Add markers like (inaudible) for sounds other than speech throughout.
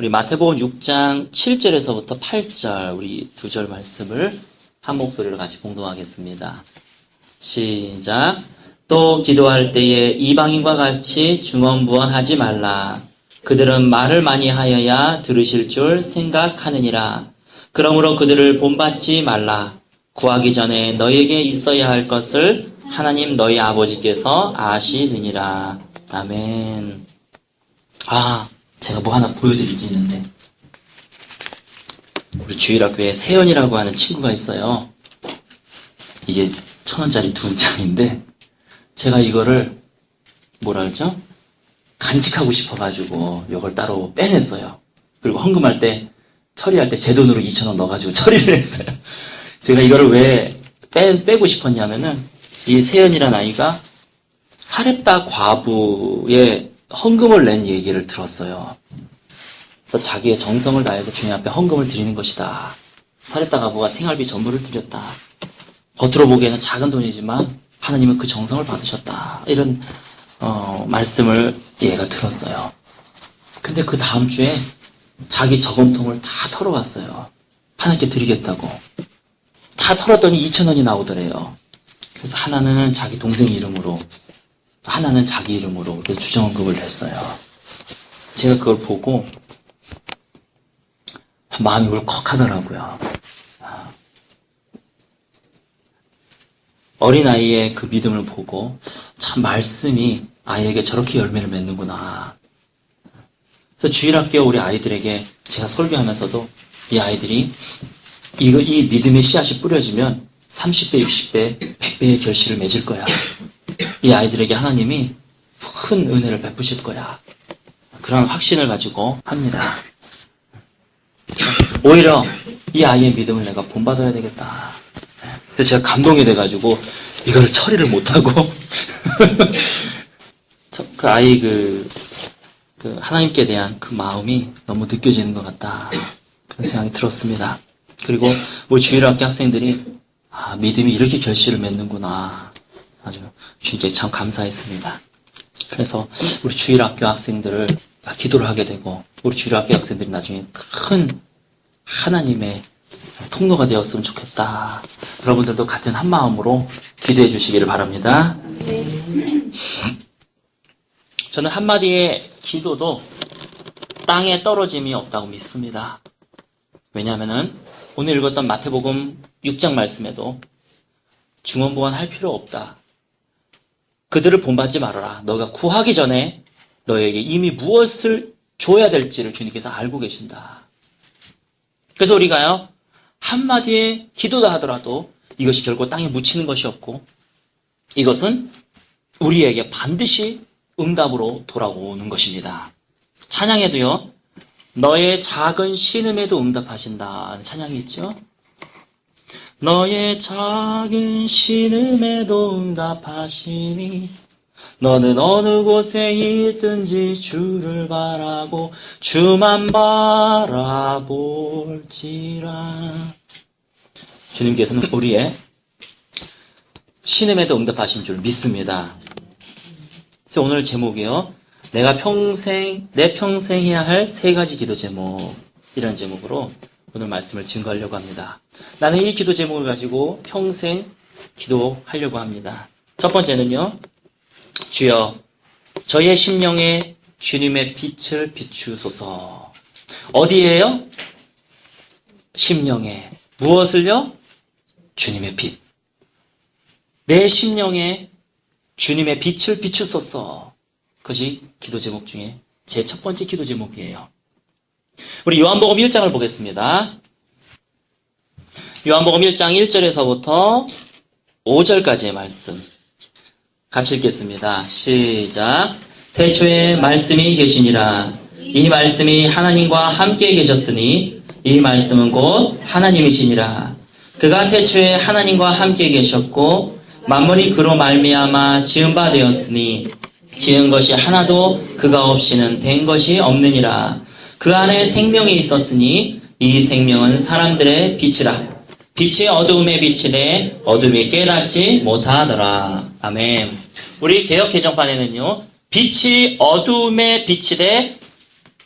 우리 마태복음 6장 7절에서부터 8절 우리 두 절 말씀을 한 목소리로 같이 공동하겠습니다. 시작. 또 기도할 때에 이방인과 같이 중언부언하지 말라. 그들은 말을 많이 하여야 들으실 줄 생각하느니라. 그러므로 그들을 본받지 말라. 구하기 전에 너에게 있어야 할 것을 하나님 너희 아버지께서 아시느니라. 아멘. 아, 제가 뭐 하나 보여드릴 게 있는데. 우리 주일학교에 세연이라고 하는 친구가 있어요. 이게 천 원짜리 두 장인데, 제가 이거를, 뭐라 그러죠? 간직하고 싶어가지고, 이걸 따로 빼냈어요. 그리고 헌금할 때, 처리할 때 제 돈으로 2천 원 넣어가지고 (laughs) 처리를 했어요. 제가 이거를 왜 빼, 빼고 싶었냐면은, 이 세연이라는 아이가 사렙다 과부의 헌금을 낸 얘기를 들었어요. 그래서 자기의 정성을 다해서 주님 앞에 헌금을 드리는 것이다. 사렙다 과부가 생활비 전부를 드렸다. 겉으로 보기에는 작은 돈이지만 하나님은 그 정성을 받으셨다. 이런 어, 말씀을 얘가 들었어요. 근데 그 다음 주에 자기 저금통을 다 털어왔어요. 하나님께 드리겠다고. 다 털었더니 2천 원이 나오더래요. 그래서 하나는 자기 동생 이름으로, 하나는 자기 이름으로 주정언급을 했어요. 제가 그걸 보고 마음이 울컥하더라고요. 어린 아이의 그 믿음을 보고 참 말씀이 아이에게 저렇게 열매를 맺는구나. 그래서 주일학교 우리 아이들에게 제가 설교하면서도 이 아이들이 이거, 이 믿음의 씨앗이 뿌려지면 30배, 60배, 100배의 결실을 맺을 거야. 이 아이들에게 하나님이 큰 은혜를 베푸실 거야. 그런 확신을 가지고 합니다. 오히려 이 아이의 믿음을 내가 본받아야 되겠다. 제가 감동이 돼가지고 이거를 처리를 못하고 (laughs) 그 아이 그, 그 하나님께 대한 그 마음이 너무 느껴지는 것 같다. 그런 생각이 들었습니다. 그리고 우리 주일학교 학생들이 아, 믿음이 이렇게 결실을 맺는구나. 아주 주님께 참 감사했습니다. 그래서 우리 주일학교 학생들을 기도를 하게 되고 우리 주일학교 학생들이 나중에 큰 하나님의 통로가 되었으면 좋겠다. 여러분들도 같은 한 마음으로 기도해 주시기를 바랍니다. 저는 한마디의 기도도 땅에 떨어짐이 없다고 믿습니다. 왜냐하면은 오늘 읽었던 마태복음 6장 말씀에도 중원보원 할 필요 없다. 그들을 본받지 말아라. 너가 구하기 전에 너에게 이미 무엇을 줘야 될지를 주님께서 알고 계신다. 그래서 우리가요, 한마디의 기도다 하더라도 이것이 결코 땅에 묻히는 것이 없고 이것은 우리에게 반드시 응답으로 돌아오는 것입니다. 찬양에도요, 너의 작은 신음에도 응답하신다. 찬양이 있죠? 너의 작은 신음에도 응답하시니 너는 어느 곳에 있든지 주를 바라고 주만 바라볼지라 주님께서는 우리의 신음에도 응답하신 줄 믿습니다. 그래서 오늘 제목이요. 내가 평생, 내 평생 해야 할 세 가지 기도 제목. 이런 제목으로 오늘 말씀을 증거하려고 합니다. 나는 이 기도 제목을 가지고 평생 기도하려고 합니다. 첫 번째는요. 주여, 저의 심령에 주님의 빛을 비추소서. 어디에요? 심령에. 무엇을요? 주님의 빛. 내 심령에 주님의 빛을 비추소서. 그것이 기도 제목 중에 제 첫 번째 기도 제목이에요. 우리 요한복음 1장을 보겠습니다. 요한복음 1장 1절에서부터 5절까지의 말씀. 같이 읽겠습니다. 시작. 태초에 말씀이 계시니라. 이 말씀이 하나님과 함께 계셨으니 이 말씀은 곧 하나님이시니라. 그가 태초에 하나님과 함께 계셨고 만물이 그로 말미암아 지은 바 되었으니 지은 것이 하나도 그가 없이는 된 것이 없느니라. 그 안에 생명이 있었으니 이 생명은 사람들의 빛이라. 빛이 어두움에 비치되 어둠이 깨닫지 못하더라. 아멘. 우리 개혁 개정판에는요. 빛이 어두움에 비치되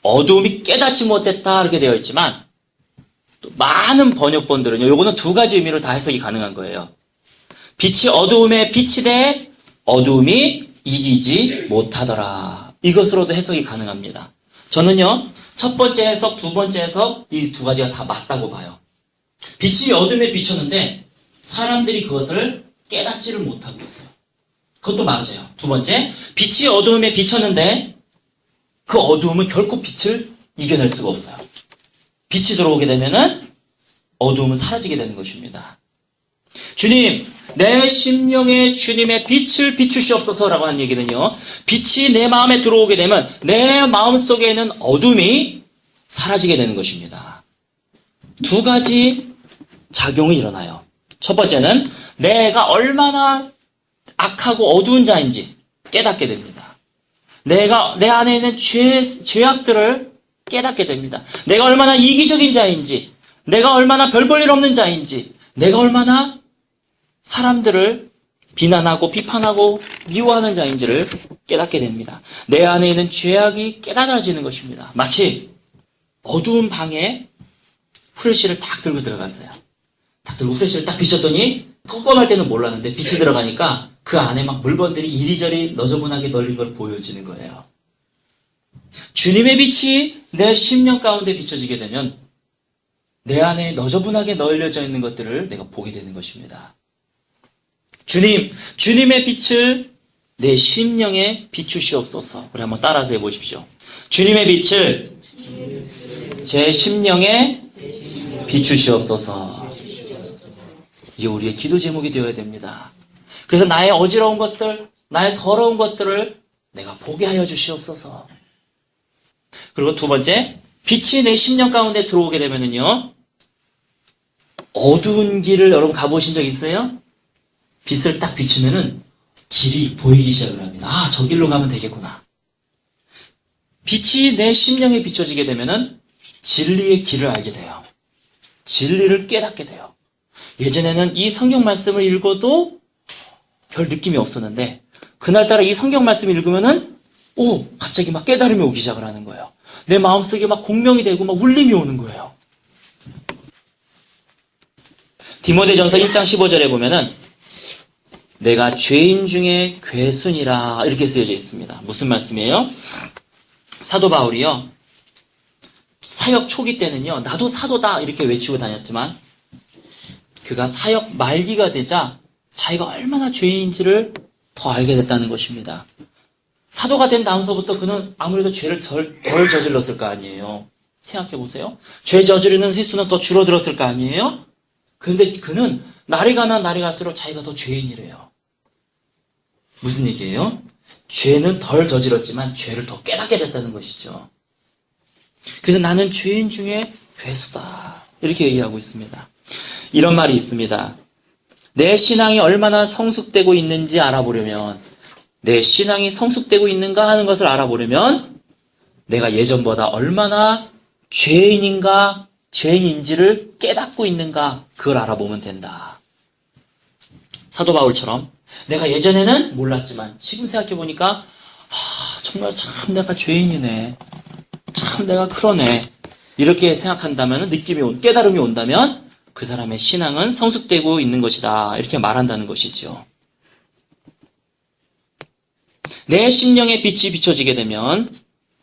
어두움이 깨닫지 못했다 이렇게 되어 있지만 또 많은 번역본들은요. 요거는 두 가지 의미로 다 해석이 가능한 거예요. 빛이 어두움에 빛이 돼 어두움이 이기지 못하더라. 이것으로도 해석이 가능합니다. 저는요. 첫 번째 해석, 두 번째 해석 이 두 가지가 다 맞다고 봐요. 빛이 어둠에 비쳤는데 사람들이 그것을 깨닫지를 못하고 있어요. 그것도 맞아요. 두 번째, 빛이 어두움에 비쳤는데 그 어두움은 결코 빛을 이겨낼 수가 없어요. 빛이 들어오게 되면은 어두움은 사라지게 되는 것입니다. 주님, 내 심령에 주님의 빛을 비추시옵소서라고 하는 얘기는요. 빛이 내 마음에 들어오게 되면 내 마음 속에 있는 어둠이 사라지게 되는 것입니다. 두 가지 작용이 일어나요. 첫 번째는 내가 얼마나 악하고 어두운 자인지 깨닫게 됩니다. 내가 내 안에 있는 죄, 죄악들을 깨닫게 됩니다. 내가 얼마나 이기적인 자인지, 내가 얼마나 별볼일 없는 자인지, 내가 얼마나 사람들을 비난하고 비판하고 미워하는 자인지를 깨닫게 됩니다. 내 안에 있는 죄악이 깨닫아지는 것입니다. 마치 어두운 방에 후레쉬를 딱 들고 들어갔어요. 딱 들고 후레쉬를 딱 비췄더니 껌껌할 때는 몰랐는데 빛이 들어가니까 그 안에 막 물건들이 이리저리 너저분하게 널린 걸 보여지는 거예요. 주님의 빛이 내 심령 가운데 비춰지게 되면 내 안에 너저분하게 널려져 있는 것들을 내가 보게 되는 것입니다. 주님, 주님의 빛을 내 심령에 비추시옵소서. 우리 한번 따라서 해보십시오. 주님의 빛을 제 심령에 비추시옵소서. 이게 우리의 기도 제목이 되어야 됩니다. 그래서 나의 어지러운 것들, 나의 더러운 것들을 내가 보게 하여 주시옵소서. 그리고 두 번째, 빛이 내 심령 가운데 들어오게 되면은요, 어두운 길을 여러분 가보신 적 있어요? 빛을 딱 비추면은 길이 보이기 시작을 합니다. 아, 저 길로 가면 되겠구나. 빛이 내 심령에 비춰지게 되면은 진리의 길을 알게 돼요. 진리를 깨닫게 돼요. 예전에는 이 성경 말씀을 읽어도 별 느낌이 없었는데 그날따라 이 성경 말씀을 읽으면은 오 갑자기 막 깨달음이 오기 시작을 하는 거예요. 내 마음속에 막 공명이 되고 막 울림이 오는 거예요. 디모데전서 1장 15절에 보면은 내가 죄인 중에 괴순이라 이렇게 쓰여져 있습니다. 무슨 말씀이에요? 사도 바울이요. 사역 초기 때는요. 나도 사도다 이렇게 외치고 다녔지만 그가 사역 말기가 되자 자기가 얼마나 죄인인지를 더 알게 됐다는 것입니다. 사도가 된 다음서부터 그는 아무래도 죄를 덜, 덜 저질렀을 거 아니에요. 생각해 보세요. 죄 저지르는 횟수는 더 줄어들었을 거 아니에요? 그런데 그는 날이 가면 날이 갈수록 자기가 더 죄인이래요. 무슨 얘기예요? 죄는 덜 저질렀지만 죄를 더 깨닫게 됐다는 것이죠. 그래서 나는 죄인 중에 괴수다. 이렇게 얘기하고 있습니다. 이런 말이 있습니다. 내 신앙이 얼마나 성숙되고 있는지 알아보려면, 내 신앙이 성숙되고 있는가 하는 것을 알아보려면, 내가 예전보다 얼마나 죄인인가, 죄인인지를 깨닫고 있는가, 그걸 알아보면 된다. 사도 바울처럼, 내가 예전에는 몰랐지만, 지금 생각해보니까, 아, 정말 참 내가 죄인이네. 참 내가 그러네. 이렇게 생각한다면, 느낌이 온, 깨달음이 온다면, 그 사람의 신앙은 성숙되고 있는 것이다. 이렇게 말한다는 것이죠. 내 심령에 빛이 비춰지게 되면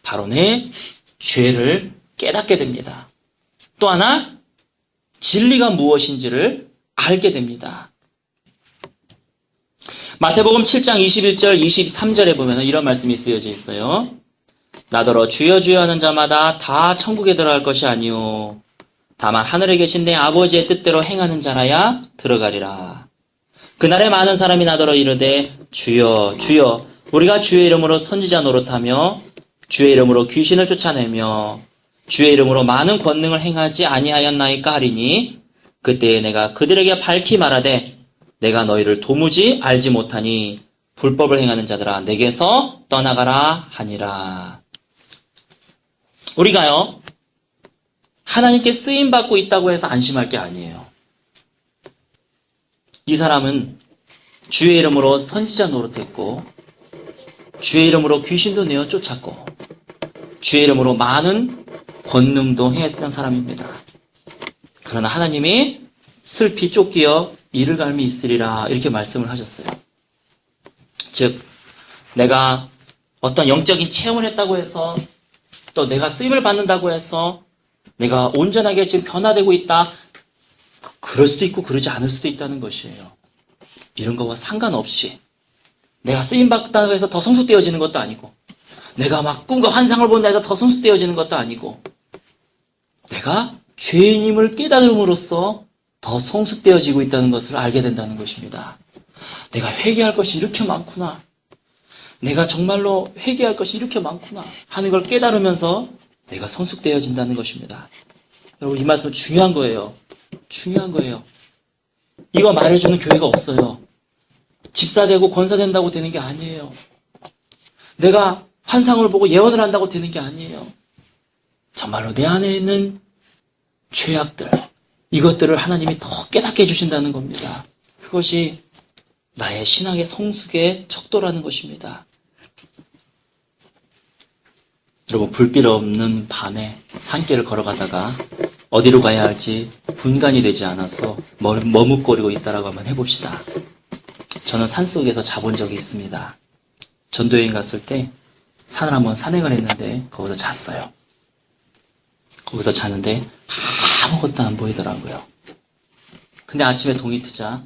바로 내 죄를 깨닫게 됩니다. 또 하나 진리가 무엇인지를 알게 됩니다. 마태복음 7장 21절 23절에 보면 이런 말씀이 쓰여져 있어요. 나더러 주여 주여 하는 자마다 다 천국에 들어갈 것이 아니요 다만 하늘에 계신 내 아버지의 뜻대로 행하는 자라야 들어가리라. 그날에 많은 사람이 나더러 이르되 주여 주여 우리가 주의 이름으로 선지자 노릇하며 주의 이름으로 귀신을 쫓아내며 주의 이름으로 많은 권능을 행하지 아니하였나이까 하리니 그때에 내가 그들에게 밝히 말하되 내가 너희를 도무지 알지 못하니 불법을 행하는 자들아 내게서 떠나가라 하니라. 우리가요 하나님께 쓰임 받고 있다고 해서 안심할 게 아니에요. 이 사람은 주의 이름으로 선지자 노릇했고 주의 이름으로 귀신도 내어 쫓았고 주의 이름으로 많은 권능도 행했던 사람입니다. 그러나 하나님이 슬피 쫓기어 이를 갈미 있으리라 이렇게 말씀을 하셨어요. 즉 내가 어떤 영적인 체험을 했다고 해서 또 내가 쓰임을 받는다고 해서 내가 온전하게 지금 변화되고 있다. 그- 그럴 수도 있고 그러지 않을 수도 있다는 것이에요. 이런 거와 상관없이 내가 쓰임 받다고 해서 더 성숙되어지는 것도 아니고 내가 막 꿈과 환상을 본다 해서 더 성숙되어지는 것도 아니고 내가 죄인임을 깨달음으로써 더 성숙되어지고 있다는 것을 알게 된다는 것입니다. 내가 회개할 것이 이렇게 많구나. 내가 정말로 회개할 것이 이렇게 많구나 하는 걸 깨달으면서 내가 성숙되어진다는 것입니다. 여러분 이 말씀 중요한 거예요. 중요한 거예요. 이거 말해주는 교회가 없어요. 집사 되고 권사 된다고 되는 게 아니에요. 내가 환상을 보고 예언을 한다고 되는 게 아니에요. 정말로 내 안에 있는 죄악들, 이것들을 하나님이 더 깨닫게 해주신다는 겁니다. 그것이 나의 신앙의 성숙의 척도라는 것입니다. 여러분, 불빛 없는 밤에 산길을 걸어가다가 어디로 가야 할지 분간이 되지 않아서 머- 머뭇거리고 있다라고 한번 해봅시다. 저는 산 속에서 자본 적이 있습니다. 전도여행 갔을 때 산을 한번 산행을 했는데 거기서 잤어요. 거기서 자는데 아무것도 안 보이더라고요. 근데 아침에 동이 트자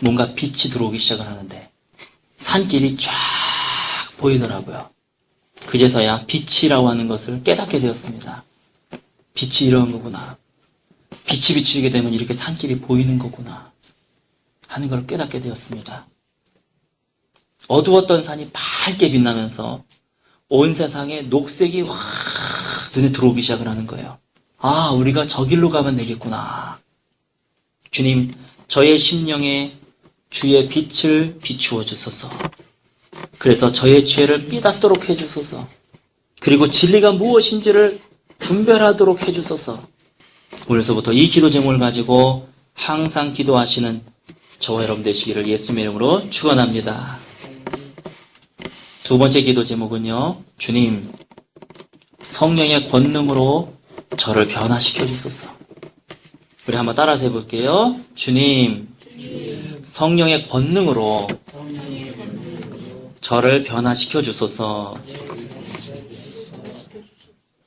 뭔가 빛이 들어오기 시작을 하는데 산길이 쫙 보이더라고요. 그제서야 빛이라고 하는 것을 깨닫게 되었습니다. 빛이 이런 거구나. 빛이 비추게 되면 이렇게 산길이 보이는 거구나. 하는 걸 깨닫게 되었습니다. 어두웠던 산이 밝게 빛나면서 온 세상에 녹색이 확 눈에 들어오기 시작을 하는 거예요. 아, 우리가 저 길로 가면 되겠구나. 주님, 저의 심령에 주의 빛을 비추어 주소서. 그래서 저의 죄를 깨닫도록 해 주소서. 그리고 진리가 무엇인지를 분별하도록 해 주소서. 오늘서부터 이 기도 제목을 가지고 항상 기도하시는 저와 여러분 되시기를 예수님의 이름으로 축원합니다. 두 번째 기도 제목은요. 주님, 성령의 권능으로 저를 변화시켜 주소서. 우리 한번 따라서 해볼게요. 주님, 성령의 권능으로 저를 변화시켜 주소서.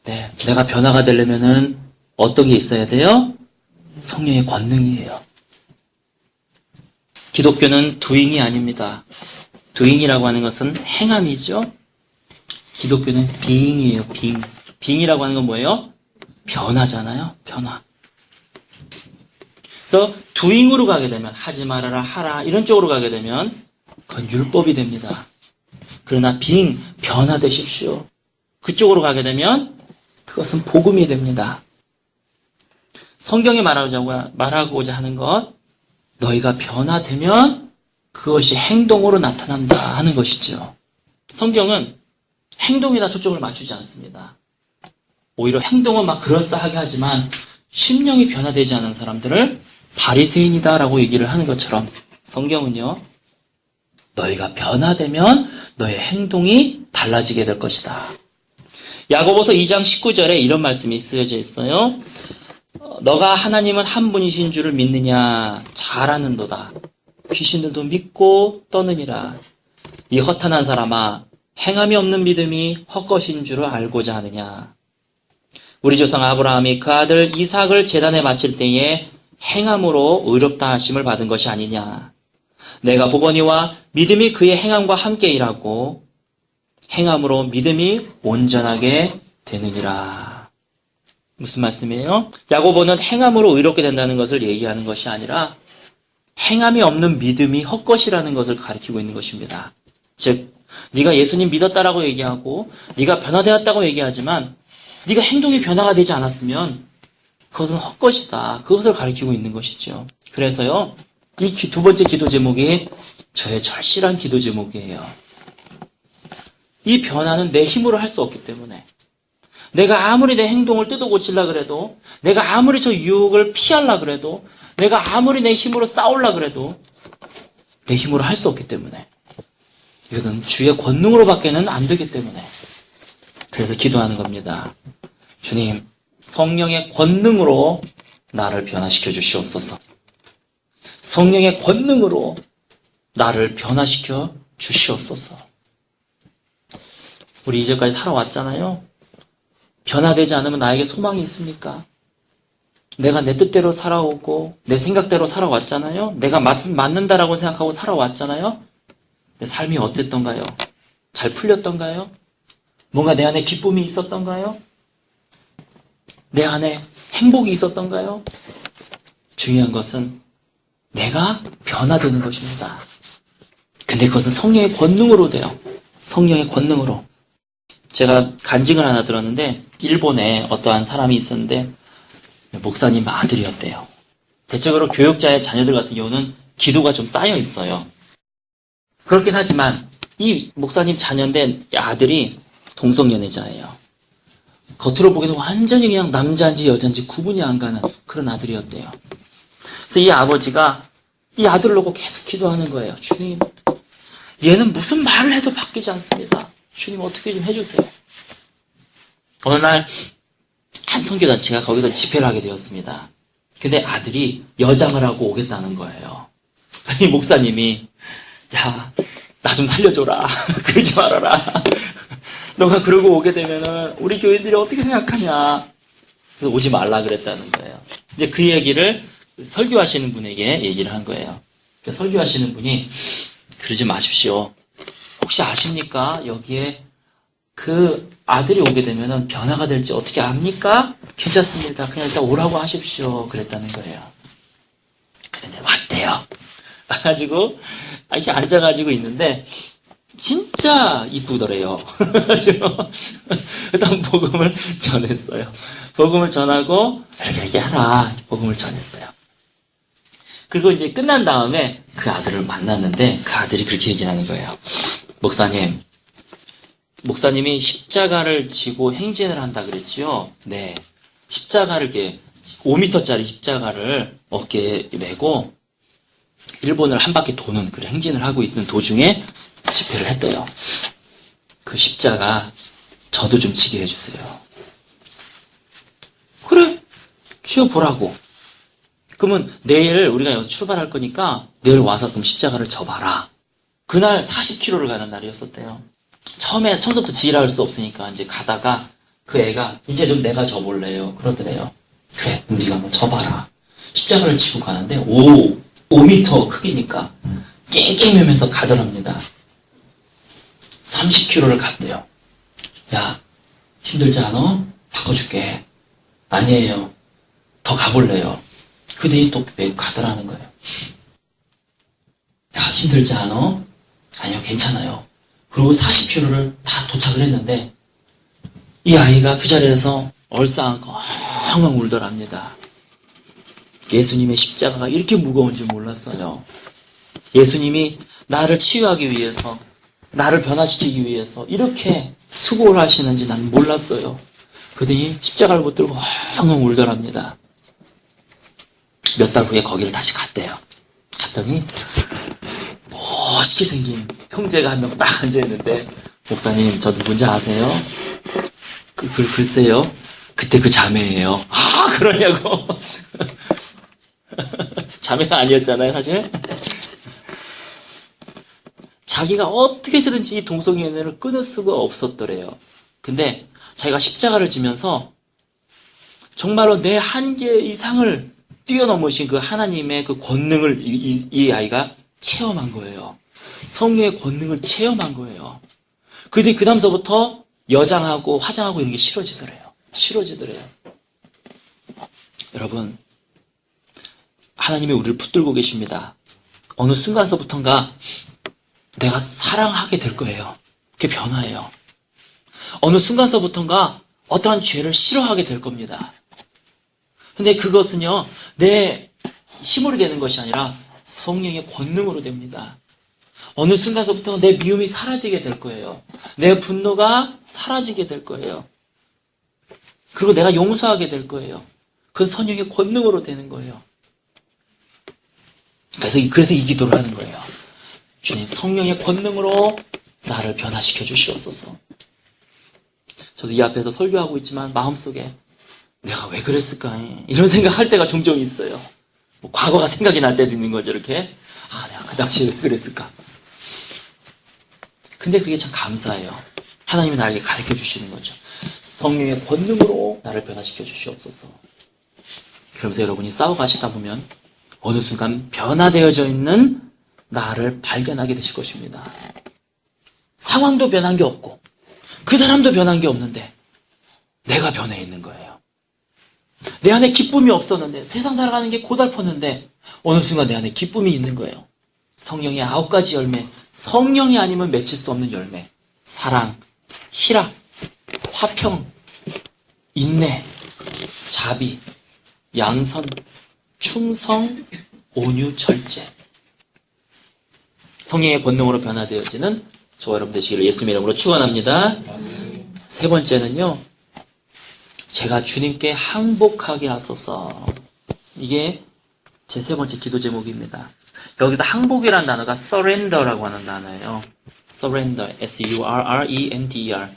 네, 내가 변화가 되려면은 어떤 게 있어야 돼요? 성령의 권능이에요. 기독교는 두잉이 아닙니다. 두잉이라고 하는 것은 행함이죠. 기독교는 빙이에요, 빙. 빙이라고 하는 건 뭐예요? 변화잖아요, 변화. 그래서 두잉으로 가게 되면 하지 말아라, 하라 이런 쪽으로 가게 되면 그건 율법이 됩니다. 그러나 빙 변화되십시오. 그쪽으로 가게 되면 그것은 복음이 됩니다. 성경에 말하자고 말하고자 하는 것 너희가 변화되면 그것이 행동으로 나타난다 하는 것이죠. 성경은 행동에다 초점을 맞추지 않습니다. 오히려 행동은 막 그럴싸하게 하지만 심령이 변화되지 않은 사람들을 바리새인이다라고 얘기를 하는 것처럼 성경은요. 너희가 변화되면 너의 행동이 달라지게 될 것이다. 야고보서 2장 19절에 이런 말씀이 쓰여져 있어요. 어, 너가 하나님은 한 분이신 줄을 믿느냐 잘하는도다. 귀신들도 믿고 떠느니라. 이 허탄한 사람아 행함이 없는 믿음이 헛것인 줄을 알고자 하느냐. 우리 조상 아브라함이 그 아들 이삭을 재단에 바칠 때에 행함으로 의롭다 하심을 받은 것이 아니냐. 내가 보거니와 믿음이 그의 행함과 함께 일하고 행함으로 믿음이 온전하게 되느니라. 무슨 말씀이에요? 야고보는 행함으로 의롭게 된다는 것을 얘기하는 것이 아니라 행함이 없는 믿음이 헛것이라는 것을 가리키고 있는 것입니다. 즉 네가 예수님 믿었다라고 얘기하고 네가 변화되었다고 얘기하지만 네가 행동이 변화가 되지 않았으면 그것은 헛것이다. 그것을 가리키고 있는 것이죠. 그래서요. 이 두 번째 기도 제목이 저의 절실한 기도 제목이에요. 이 변화는 내 힘으로 할 수 없기 때문에 내가 아무리 내 행동을 뜯어 고치려 그래도 내가 아무리 저 유혹을 피하려 그래도 내가 아무리 내 힘으로 싸우려 그래도 내 힘으로 할 수 없기 때문에 이것은 주의 권능으로밖에는 안 되기 때문에 그래서 기도하는 겁니다. 주님, 성령의 권능으로 나를 변화시켜 주시옵소서. 성령의 권능으로 나를 변화시켜 주시옵소서. 우리 이제까지 살아왔잖아요. 변화되지 않으면 나에게 소망이 있습니까? 내가 내 뜻대로 살아오고 내 생각대로 살아왔잖아요. 내가 맞, 맞는다라고 생각하고 살아왔잖아요. 내 삶이 어땠던가요? 잘 풀렸던가요? 뭔가 내 안에 기쁨이 있었던가요? 내 안에 행복이 있었던가요? 중요한 것은 내가 변화되는 것입니다. 근데 그것은 성령의 권능으로 돼요. 성령의 권능으로. 제가 간증을 하나 들었는데 일본에 어떠한 사람이 있었는데 목사님 아들이었대요. 대체적으로 교육자의 자녀들 같은 경우는 기도가 좀 쌓여 있어요. 그렇긴 하지만 이 목사님 자녀인데 아들이 동성연애자예요. 겉으로 보기에는 완전히 그냥 남자인지 여자인지 구분이 안 가는 그런 아들이었대요. 그래서 이 아버지가 이 아들을 놓고 계속 기도하는 거예요. 주님, 얘는 무슨 말을 해도 바뀌지 않습니다. 주님 어떻게 좀 해주세요. 어느 날 한 선교단체가 거기서 집회를 하게 되었습니다. 근데 아들이 여장을 하고 오겠다는 거예요. (laughs) 이 목사님이 야, 나 좀 살려줘라. (laughs) 그러지 말아라. 너가 그러고 오게 되면은 우리 교인들이 어떻게 생각하냐. 그래서 오지 말라 그랬다는 거예요. 이제 그 얘기를 설교하시는 분에게 얘기를 한 거예요. 설교하시는 분이 그러지 마십시오. 혹시 아십니까? 여기에 그 아들이 오게 되면은 변화가 될지 어떻게 압니까? 괜찮습니다. 그냥 일단 오라고 하십시오. 그랬다는 거예요. 그래서 이제 왔대요. (laughs) 와가지고 이렇게 앉아가지고 있는데 진짜 이쁘더래요. (laughs) 일단 복음을 전했어요. 복음을 전하고 이렇게 하라. 복음을 전했어요. 그리고 이제 끝난 다음에 그 아들을 만났는데 그 아들이 그렇게 얘기하는 거예요. 목사님, 목사님이 십자가를 지고 행진을 한다 그랬지요? 네. 십자가를 이렇게 5m짜리 십자가를 어깨에 메고 일본을 한 바퀴 도는 그 행진을 하고 있는 도중에 집회를 했대요. 그 십자가 저도 좀 지게 해주세요. 그래, 지어보라고. 그러면 내일 우리가 여기서 출발할 거니까 내일 와서 그럼 십자가를 져봐라. 그날 40km를 가는 날이었었대요. 처음에 처음부터 지랄할 수 없으니까 이제 가다가 그 애가 이제 좀 내가 져볼래요. 그러더래요. 그래, 그럼 네가 한번 져봐라. 십자가를 지고 가는데 5, 5m 크기니까 깽깽이면서 가더랍니다. 30km를 갔대요. 야, 힘들지 않아? 바꿔줄게. 아니에요. 더 가볼래요. 그들이 또 왜 가더라는 거예요. 야, 힘들지 않아? 아니요, 괜찮아요. 그리고 40km를 다 도착을 했는데, 이 아이가 그 자리에서 얼싸안고 엉엉 울더랍니다. 예수님의 십자가가 이렇게 무거운지 몰랐어요. 예수님이 나를 치유하기 위해서, 나를 변화시키기 위해서 이렇게 수고를 하시는지 난 몰랐어요. 그러더니 십자가를 붙들고 엉엉 울더랍니다. 몇 달 후에 거기를 다시 갔대요. 갔더니 멋있게 생긴 형제가 한 명 딱 앉아있는데 목사님 저 누군지 아세요? 그, 그, 글쎄요. 그때 그 자매예요. 아 그러냐고. (laughs) 자매가 아니었잖아요 사실. 자기가 어떻게 해서든지 이 동성연애를 끊을 수가 없었더래요. 근데 자기가 십자가를 지면서 정말로 내 한계 이상을 뛰어넘으신 그 하나님의 그 권능을 이, 이- 이 아이가 체험한 거예요. 성령의 권능을 체험한 거예요. 근데 그 다음서부터 여장하고 화장하고 이런 게 싫어지더래요. 싫어지더래요. 여러분, 하나님이 우리를 붙들고 계십니다. 어느 순간서부턴가 내가 사랑하게 될 거예요. 그게 변화예요. 어느 순간서부턴가 어떠한 죄를 싫어하게 될 겁니다. 근데 그것은요, 내 힘으로 되는 것이 아니라 성령의 권능으로 됩니다. 어느 순간서부터 내 미움이 사라지게 될 거예요. 내 분노가 사라지게 될 거예요. 그리고 내가 용서하게 될 거예요. 그 성령의 권능으로 되는 거예요. 그래서, 이- 그래서 이 기도를 하는 거예요. 주님, 성령의 권능으로 나를 변화시켜 주시옵소서. 저도 이 앞에서 설교하고 있지만 마음속에 내가 왜 그랬을까? 이런 생각할 때가 종종 있어요. 뭐 과거가 생각이 날 때도 있는 거죠, 이렇게. 아, 내가 그 당시에 왜 그랬을까? 근데 그게 참 감사해요. 하나님이 나에게 가르쳐 주시는 거죠. 성령의 권능으로 나를 변화시켜 주시옵소서. 그러면서 여러분이 싸워가시다 보면 어느 순간 변화되어져 있는 나를 발견하게 되실 것입니다. 상황도 변한 게 없고 그 사람도 변한 게 없는데 내가 변해 있는 거예요. 내 안에 기쁨이 없었는데 세상 살아가는 게 고달팠는데 어느 순간 내 안에 기쁨이 있는 거예요. 성령의 아홉 가지 열매, 성령이 아니면 맺힐 수 없는 열매. 사랑, 희락, 화평, 인내, 자비, 양선, 충성, 온유, 절제. 성령의 권능으로 변화되어지는 저와 여러분 되시기를 예수님 이름으로 축원합니다. 세 번째는요. 제가 주님께 항복하게 하소서. 이게 제 세 번째 기도 제목입니다. 여기서 항복이라는 단어가 surrender라고 하는 단어예요. surrender, s-u-r-r-e-n-d-e-r.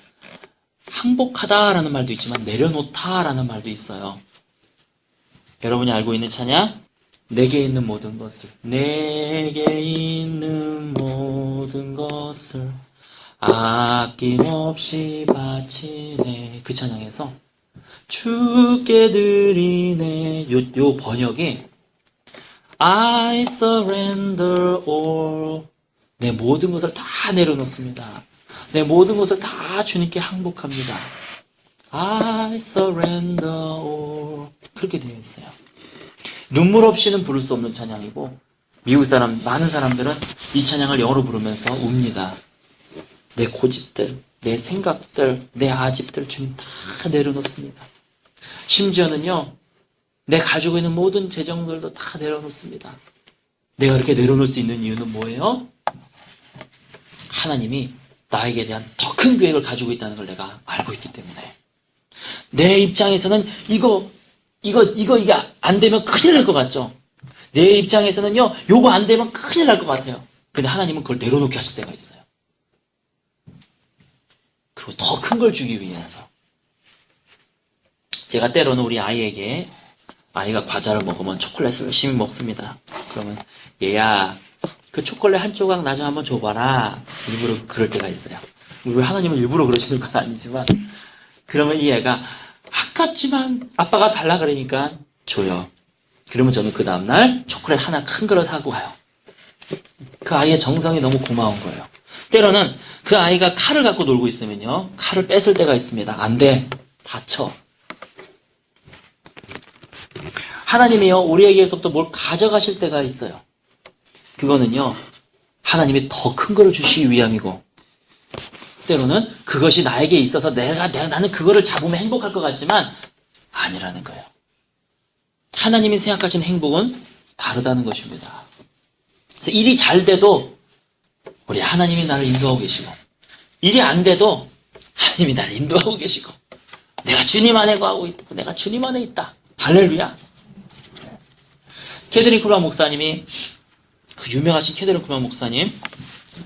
항복하다라는 말도 있지만 내려놓다라는 말도 있어요. 여러분이 알고 있는 찬양? 내게 있는 모든 것을 내게 있는 모든 것을 아낌없이 바치네. 그 찬양에서 주께 드리네. 요, 요 번역이 I surrender all. 내 모든 것을 다 내려놓습니다. 내 모든 것을 다 주님께 항복합니다. I surrender all. 그렇게 되어 있어요 눈물 없이는 부를 수 없는 찬양이고 미국 사람 많은 사람들은 이 찬양을 영어로 부르면서 웁니다. 내 고집들, 내 생각들, 내 아집들 주님 다 내려놓습니다. 심지어는요. 내 가지고 있는 모든 재정들도 다 내려놓습니다. 내가 이렇게 내려놓을 수 있는 이유는 뭐예요? 하나님이 나에게 대한 더 큰 계획을 가지고 있다는 걸 내가 알고 있기 때문에 내 입장에서는 이거 이거, 이거, 이게 안 되면 큰일 날 것 같죠? 내 입장에서는요, 요거 안 되면 큰일 날 것 같아요. 근데 하나님은 그걸 내려놓게 하실 때가 있어요. 그리고 더 큰 걸 주기 위해서. 제가 때로는 우리 아이에게, 아이가 과자를 먹으면 초콜릿을 열심히 먹습니다. 그러면, 얘야, 그 초콜릿 한 조각 나 좀 한번 줘봐라. 일부러 그럴 때가 있어요. 우리 하나님은 일부러 그러시는 건 아니지만, 그러면 이 애가, 아깝지만 아빠가 달라 그러니까 줘요. 그러면 저는 그 다음날 초콜릿 하나 큰 거를 사고 가요. 그 아이의 정성이 너무 고마운 거예요. 때로는 그 아이가 칼을 갖고 놀고 있으면요. 칼을 뺏을 때가 있습니다. 안 돼. 다쳐. 하나님이요. 우리에게서부터 뭘 가져가실 때가 있어요. 그거는요. 하나님이 더 큰 거를 주시기 위함이고 때로는 그것이 나에게 있어서 내가, 내가 나는 그거를 잡으면 행복할 것 같지만 아니라는 거예요. 하나님이 생각하시는 행복은 다르다는 것입니다. 그래서 일이 잘 돼도 우리 하나님이 나를 인도하고 계시고 일이 안 돼도 하나님이 나를 인도하고 계시고 내가 주님 안에 거하고 있고 내가 주님 안에 있다. 할렐루야. 캐드린 쿠라 목사님이 그 유명하신 캐드린 쿠라 목사님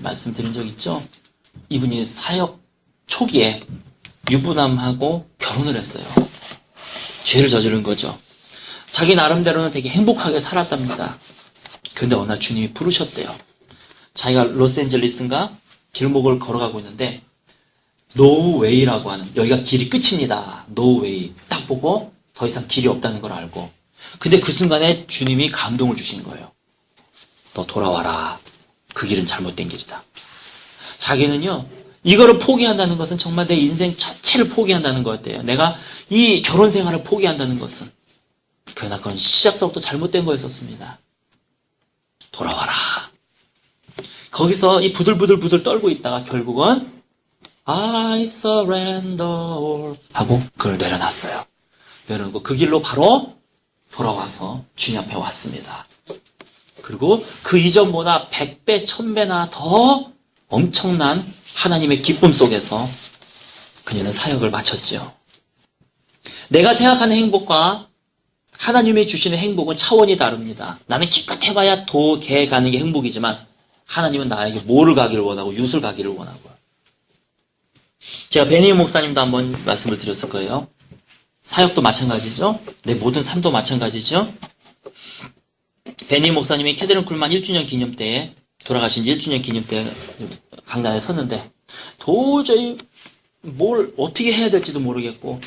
말씀 드린 적 있죠? 이분이 사역 초기에 유부남하고 결혼을 했어요. 죄를 저지른 거죠. 자기 나름대로는 되게 행복하게 살았답니다. 근데 어느 날 주님이 부르셨대요. 자기가 로스앤젤리스인가 길목을 걸어가고 있는데 노웨이라고 하는 여기가 길이 끝입니다. 노웨이 딱 보고 더 이상 길이 없다는 걸 알고 근데 그 순간에 주님이 감동을 주신 거예요. 너 돌아와라. 그 길은 잘못된 길이다. 자기는요, 이거를 포기한다는 것은 정말 내 인생 자체를 포기한다는 거였대요. 내가 이 결혼 생활을 포기한다는 것은. 그러나 그건 시작서부터 잘못된 거였었습니다. 돌아와라. 거기서 이 부들부들부들 떨고 있다가 결국은 I surrender all 하고 그걸 내려놨어요. 내려놓고 그 길로 바로 돌아와서 주님 앞에 왔습니다. 그리고 그 이전보다 100배, 1000배나 더 엄청난 하나님의 기쁨 속에서 그녀는 사역을 마쳤죠. 내가 생각하는 행복과 하나님이 주시는 행복은 차원이 다릅니다. 나는 기껏 해봐야 도, 개 가는 게 행복이지만 하나님은 나에게 뭐를 가기를 원하고 유술 가기를 원하고요. 제가 베니 목사님도 한번 말씀을 드렸을 거예요. 사역도 마찬가지죠. 내 모든 삶도 마찬가지죠. 베니 목사님이 캐드린 쿨만 1주년 기념 때에 돌아가신 지 1주년 기념 때 강단에 섰는데 도저히 뭘 어떻게 해야 될지도 모르겠고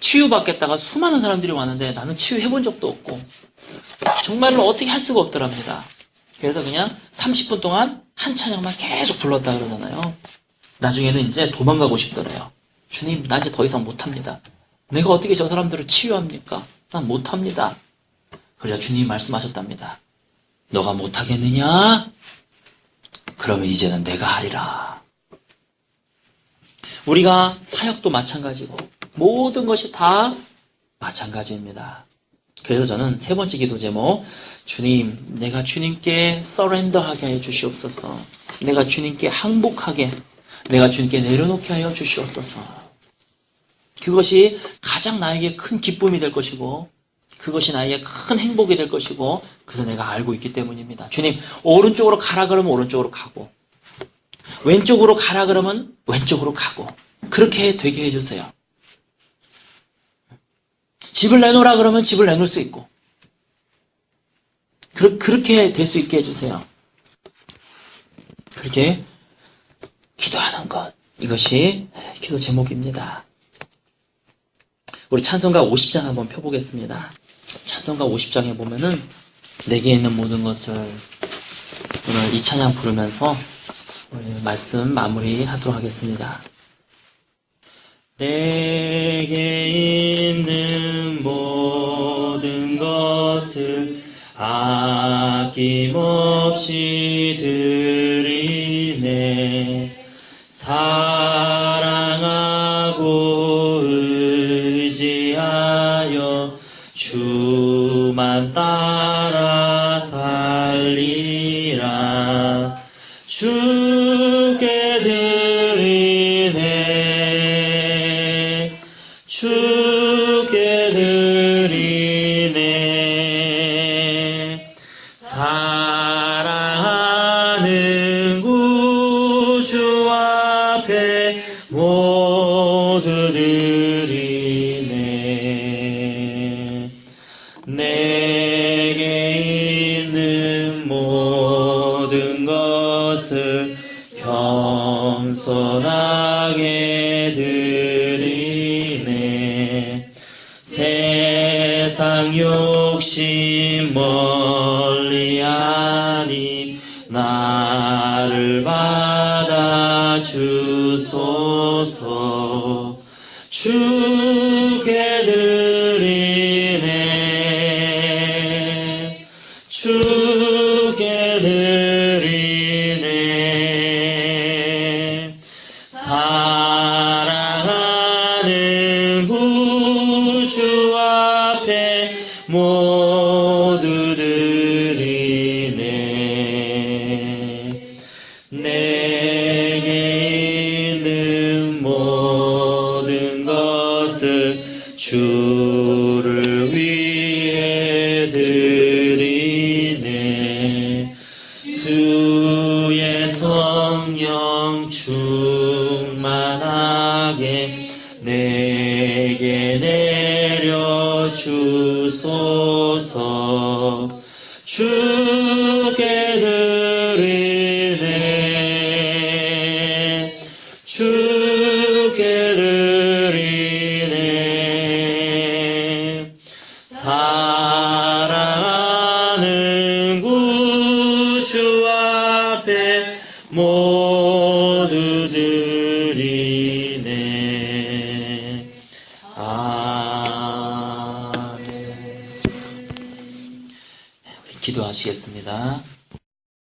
치유받겠다가 수많은 사람들이 왔는데 나는 치유해본 적도 없고 정말로 어떻게 할 수가 없더랍니다. 그래서 그냥 30분 동안 한 찬양만 계속 불렀다 그러잖아요. 나중에는 이제 도망가고 싶더래요. 주님, 나 이제 더 이상 못합니다. 내가 어떻게 저 사람들을 치유합니까? 난 못합니다. 그러자 주님이 말씀하셨답니다. 너가 못하겠느냐? 그러면 이제는 내가 하리라. 우리가 사역도 마찬가지고 모든 것이 다 마찬가지입니다. 그래서 저는 세 번째 기도 제목 주님 내가 주님께 서렌더하게 하여 주시옵소서 내가 주님께 항복하게 내가 주님께 내려놓게 하여 주시옵소서 그것이 가장 나에게 큰 기쁨이 될 것이고 그것이 나에게 큰 행복이 될 것이고 그래서 내가 알고 있기 때문입니다 주님 오른쪽으로 가라 그러면 오른쪽으로 가고 왼쪽으로 가라 그러면 왼쪽으로 가고 그렇게 되게 해주세요 집을 내놓으라 그러면 집을 내놓을 수 있고 그, 그렇게 될 수 있게 해주세요. 그렇게 기도하는 것 이것이 기도 제목입니다. 우리 찬송가 50장 한번 펴보겠습니다. 찬송가 50장에 보면은 내게 있는 모든 것을 오늘 이 찬양 부르면서 오늘 말씀 마무리하도록 하겠습니다. 내게 있는 모든 것을 아낌없이 내게 있는 모든 것을 겸손하게 드리네. 세상 욕심 멀 모든 것을 주를 위해 드리네. 주의 성령 충만하게 내게 내려 주소